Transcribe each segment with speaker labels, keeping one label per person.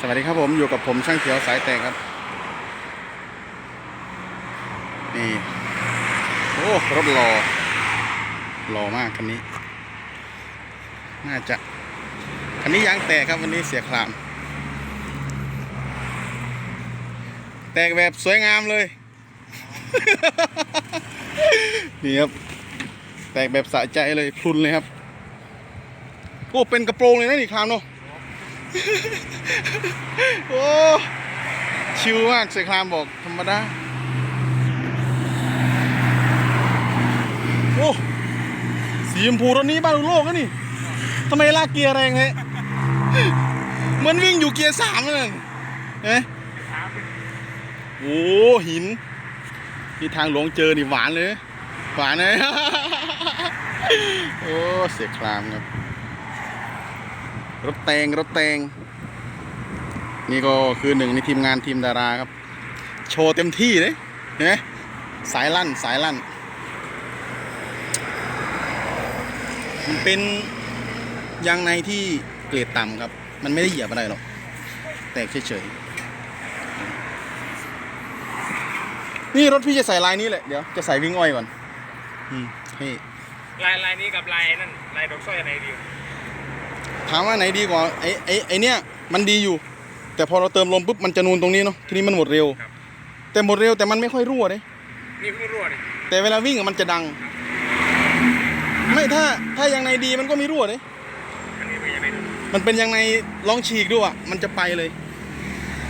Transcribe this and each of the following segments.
Speaker 1: สวัสดีครับผมอยู่กับผมช่างเขียวสายแตกครับ นี่ โอ้รถรอรอมากคันนี้ น่าจะคันนี้ยางแตกครับวันนี้เสียคราม แตกแบบสวยงามเลย นี่ครับ แตกแบบสะใจเลยพรุนเลยครับ โอ้เป็นกระโปรงเลยนะนี่ครามเนาะ โอ้ชิวมากเสยครามบอกธรรมดา โอ้ สีชมพูรถนี้บ้านลุโลกนะนี่ทำไมลากเกียร์แรงเลยเหมือนวิ่งอยู่เกียร์สามเลยเห็นไหมโอ้หินที่ทางหลวงเจอนี่หวานเลย หวานเลย โอ้ เสียครามครับ รถแตงรถแตงนี่ก็คือหนึ่งในทีมงานทีมดาราครับ โชว์เต็มที่เลยเห็นไหมสายลั่นสายลั่น มันเป็นยางในที่เกรดต่ำครับ มันไม่ได้เหยียบอะไรหรอก แตกเฉยๆ นี่รถพี่จะใส่ลายนี้แหละ เดี๋ยวจะใส่วิ่งอ้อยก่อน อืมให้
Speaker 2: ลายลายนี้กับลายนั่นลายดอกสร้อยอะไรดี
Speaker 1: ถามว่าไหนดีกว่าไอ้ไอ้ไอ้เนี่ยมันดีอยู่ แต่พอเราเติมลมปุ๊บมันจะนูนตรงนี้เนาะทีนี้มันหมดเร็ว
Speaker 2: ครับ
Speaker 1: แต่หมดเร็วแต่มันไม่ค่อยรั่วเลย
Speaker 2: นี่เพิ่งรั่วนี่
Speaker 1: แต่เวลาวิ่งอะมันจะดัง ไม่ถ้าถ้ายังในดีมันก็มีรั่วเลย
Speaker 2: อันนี้เป็นยังไงดู
Speaker 1: มันเป็นยังในลองฉีกดูอะมันจะไปเลย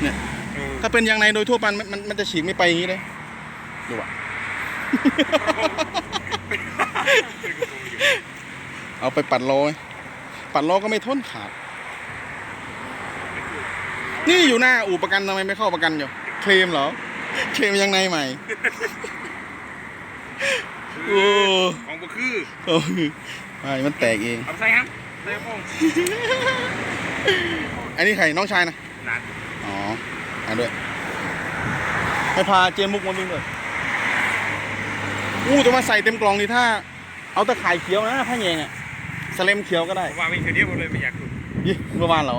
Speaker 1: เนี่ย
Speaker 2: เออ
Speaker 1: ถ้าเป็นยังในโดยทั่วไปมันมันมันจะฉีกไม่ไปอย่างนี้เลยดูอะเอาไปปัดล้อไหม ปัดล้อก็ไม่ทนขาด นี่อยู่หน้าอู่ประกันทำไมไม่เข้าประกันอยู่ เคลมเหรอ เคลมยังในใหม่ โอ้
Speaker 2: ของบุคือ
Speaker 1: โอ้ยไม่มันแตกเอง
Speaker 2: เอาไปใส่ครับใส่พง
Speaker 1: อันนี้ใครน้องชายนะ
Speaker 2: นาน
Speaker 1: อ๋อมาด้วยให้พาเจมมุกมาวิ่งด้วยอู้แต่ว่าใส่เต็มกล่องนี่ถ้า เอาตะข่ายเขียวนะผ้าแยงอะ สเลมเขียวก็ได้
Speaker 2: ผมว่าวิ่งเที่ยวเลยไม่อยากดู
Speaker 1: ยี่เมื่อวานเหรอ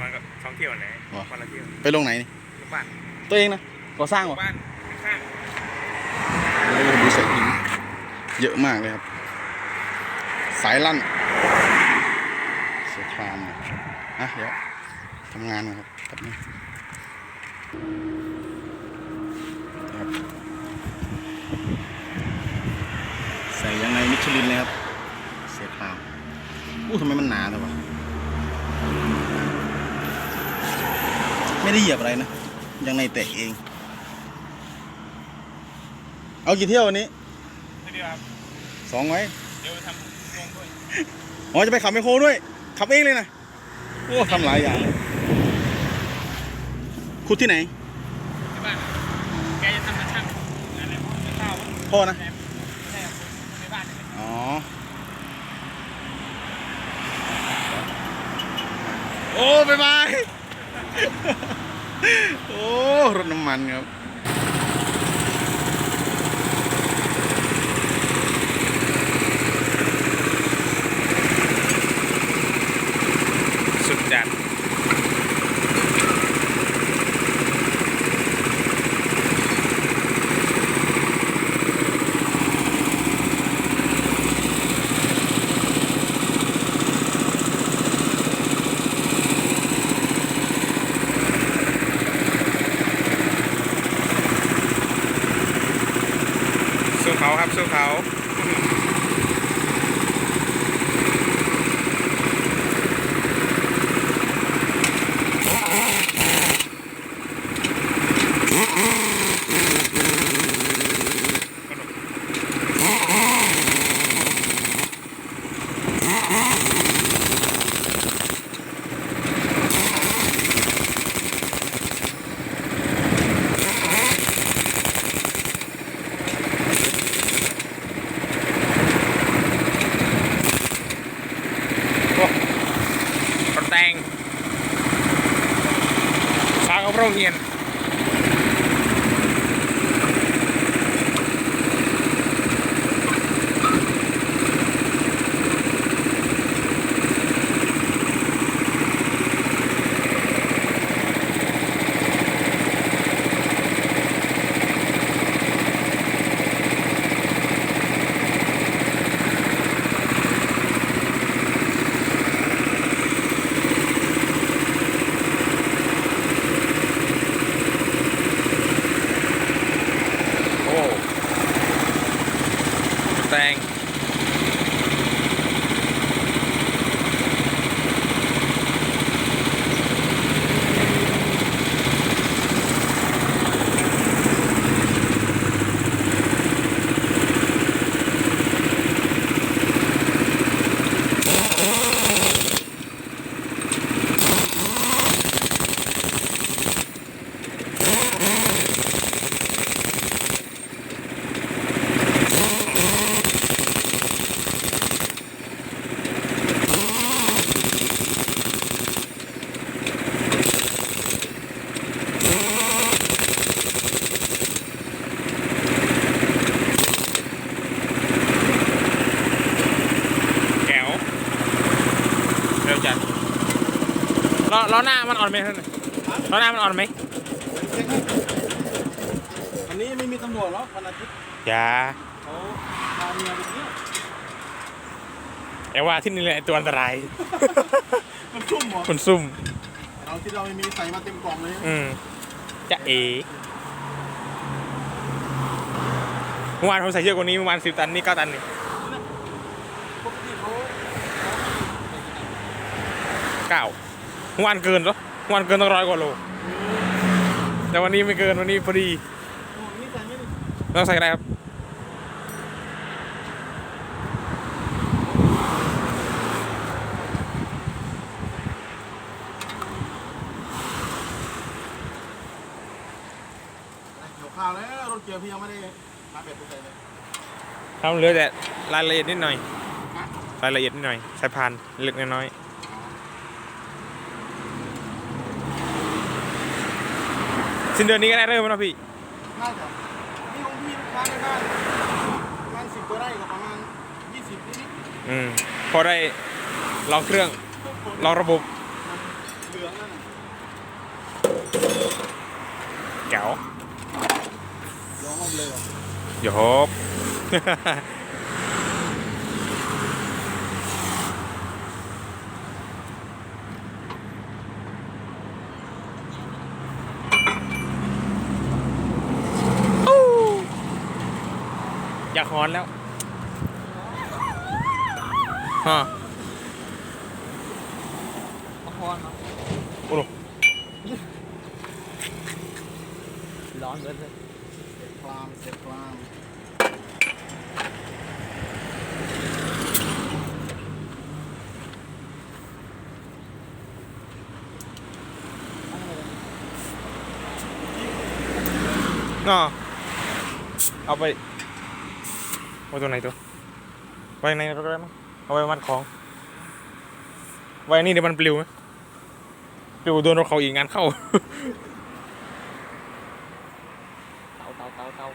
Speaker 2: วันก็สองเที่ยวไหน
Speaker 1: อ๋อ
Speaker 2: วันละเที่ยว
Speaker 1: ไปลงไหนนี่
Speaker 2: ลูกบ้าน
Speaker 1: ตัวเองนะก่อสร้างเหรอ
Speaker 2: บ้านข้าง
Speaker 1: โอ้ดูใส่หินเยอะมากเลยครับ สายลั่นเสียครามเลยอะเดี๋ยวทำงานนะครับแป๊บนึงนะครับใส่ยังไงมิชลินเลยครับเสียคราม อู้ทำไมมันหนาแต่วะไม่ได้เหยียบอะไรนะ ยังในแตะเอง เอากี่เที่ยววันนี้
Speaker 2: เดียวครับ
Speaker 1: สองไว้
Speaker 2: เดี๋ยวทำวงด้วย
Speaker 1: อ๋อจะไปขับไมคโครด้วย ขับเองเลยนะ โอ้ทำหลายอย่างเลยขุดที่ไหน
Speaker 2: ที่บ้านแกจะทำกระช่างอะไรพวกนี้ข้าว
Speaker 1: พ่อนะ
Speaker 2: ไม่ใช่ครับในบ้านนี่แหละ
Speaker 1: อ๋อ โอ้บายบายโอ้รถน้ำมันครับ
Speaker 2: สุดจัด สู้ เขาครับสู้เขารถแตงฝากกับโรงเรียน ล้อล้อหน้ามันอ่อนไหมท่านล้อหน้ามันอ่อนไหม
Speaker 1: เช็คให้อันนี้ไม่มีตำรวจหรอกวันอาทิตย์
Speaker 2: อย่า
Speaker 1: เขาพาเมียไปเที่ยว
Speaker 2: แต่ว่าที่นี่แหละตัวอันตราย
Speaker 1: มันชุ่มเหรอ
Speaker 2: คนซุ่ม
Speaker 1: เราที่เราไม่มีใส่มาเต็มกล่องเลย
Speaker 2: อืมจะเอเมื่อวานผมใส่เยอะกว่านี้เมื่อวานสิบตันนี่เก้าตันนี่
Speaker 1: ปกติเขา
Speaker 2: เก้าเมื่อ วานเกินเหรอเมื่อวานเกินต้องร้อยกว่าโล แต่วันนี้ไม่เกินวันนี้พอดี
Speaker 1: โอ้นี่ใส่ไม่ได้
Speaker 2: ต้องใส่อะไรครับ
Speaker 1: เกี่ยวข้าวแล้วรถเกี่ยวพี่ยังไม่ได้มาเป็ดตัวใส่เลย
Speaker 2: ทำเหลือแต่รายละเอียดนิดหน่อย รายละเอียดนิดหน่อยสายพานเล็กน้อย สิ้นเดือนนี้ก็ได้เริ่มแล้วนะพี่
Speaker 1: น่าจะนี่ของพี่ลูกค้าในบ้านประมาณสิบตัวไร่กับประมาณยี่สิบนิด
Speaker 2: อืมพอได้ลองเครื่อง
Speaker 1: ๆ
Speaker 2: ลองระบบ
Speaker 1: เหลืองนั่นน่ะ
Speaker 2: แก๋ว
Speaker 1: เหลืองอมเลยเหรอ
Speaker 2: โยบ อยากฮอนแล้วฮะ
Speaker 3: ละครเนาะ
Speaker 2: โอ้โห
Speaker 3: ร้อนเลยเลย
Speaker 1: คลามเสร็จคลาม
Speaker 2: น่อเอาไป ไว้ตัวไหนตัวไว้ในรถก็ได้มั้งเอาไว้มัดของไว้นี่เดี๋ยวมันปลิวไหมปลิวโดนรถเขาอีกงานเข้า
Speaker 3: เตาเตาเตาเตา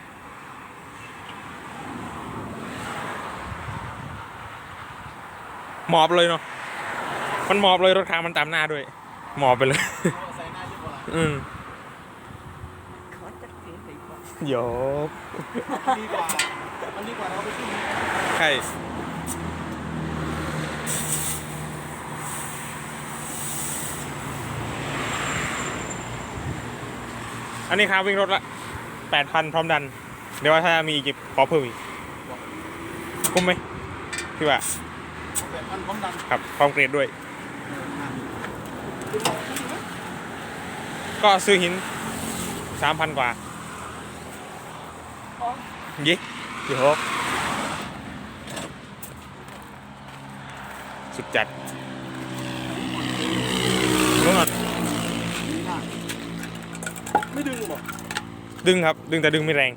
Speaker 2: หมอบเลยเนาะมันหมอบเลยรถคางมันตามหน้าด้วย หมอบไปเลย
Speaker 1: เอาใส่หน้าที่โบราณ
Speaker 2: อืม
Speaker 3: เขาจะเสียไปก่อน
Speaker 2: โยบ
Speaker 1: ดีกว่า มันดีกว่าเราไปขึ้น
Speaker 2: ใช่อันนี้ค่าวิ่งรถละแปดพันพร้อมดัน เดี๋ยวว่าถ้ามีอีกขอเพิ่มอีกคุ้มไหมพี่ว่า
Speaker 1: แต่พันพร้อมดัน
Speaker 2: ครับพร้อมเกรดด้วย ก็ซื้อหินสามพันกว่ายี่ ยี่หกสุดจัดนู้นก่อน
Speaker 1: ไม่ดึงบอก
Speaker 2: ดึงครับ ดึงแต่ดึงไม่แรง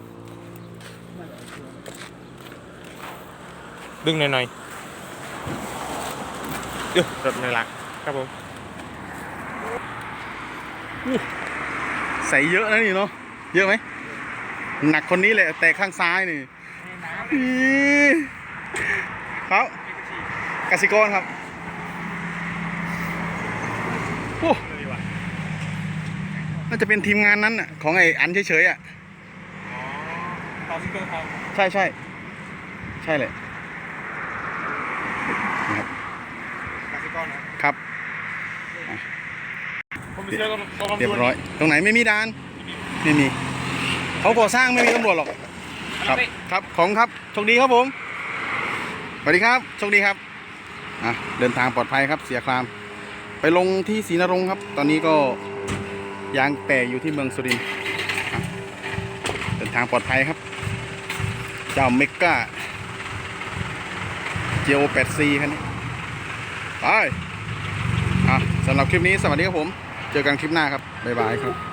Speaker 2: ดึงหน่อยๆเดี๋ยวรถในหลักครับผม
Speaker 1: ใส่เยอะนะนี่เนาะเยอะไหมหนักคนนี้เลยแต่ข้างซ้ายนี่อี ครับกสิกรครับโอ้น่าจะเป็นทีมงานนั้นน่ะ ของไอ้อันเฉยๆอะ
Speaker 2: ต่อซิงเกิลทอง
Speaker 1: ใช่ใช่ใช่เลย
Speaker 2: กสิกรนะครับผมไปเชื่อตรงตรง
Speaker 1: เรียบร้อย ตรงไหนไม่มีด่าน ไม่มี เขาก่อสร้างไม่มีตำรวจหรอก ครับ ครับ ของครับโชคดีครับผมสวัสดีครับโชคดีครับอะเดินทางปลอดภัยครับเสียคราม ไปลงที่ศรีนรงค์ครับ ตอนนี้ก็ยางแตกอยู่ที่เมืองสุรินทร์เดินทางปลอดภัยครับ เจ้าเมกาเจโอแปดซีคันนี้ไปอะสำหรับคลิปนี้สวัสดีครับผม เจอกันคลิปหน้าครับ บ๊ายบายครับ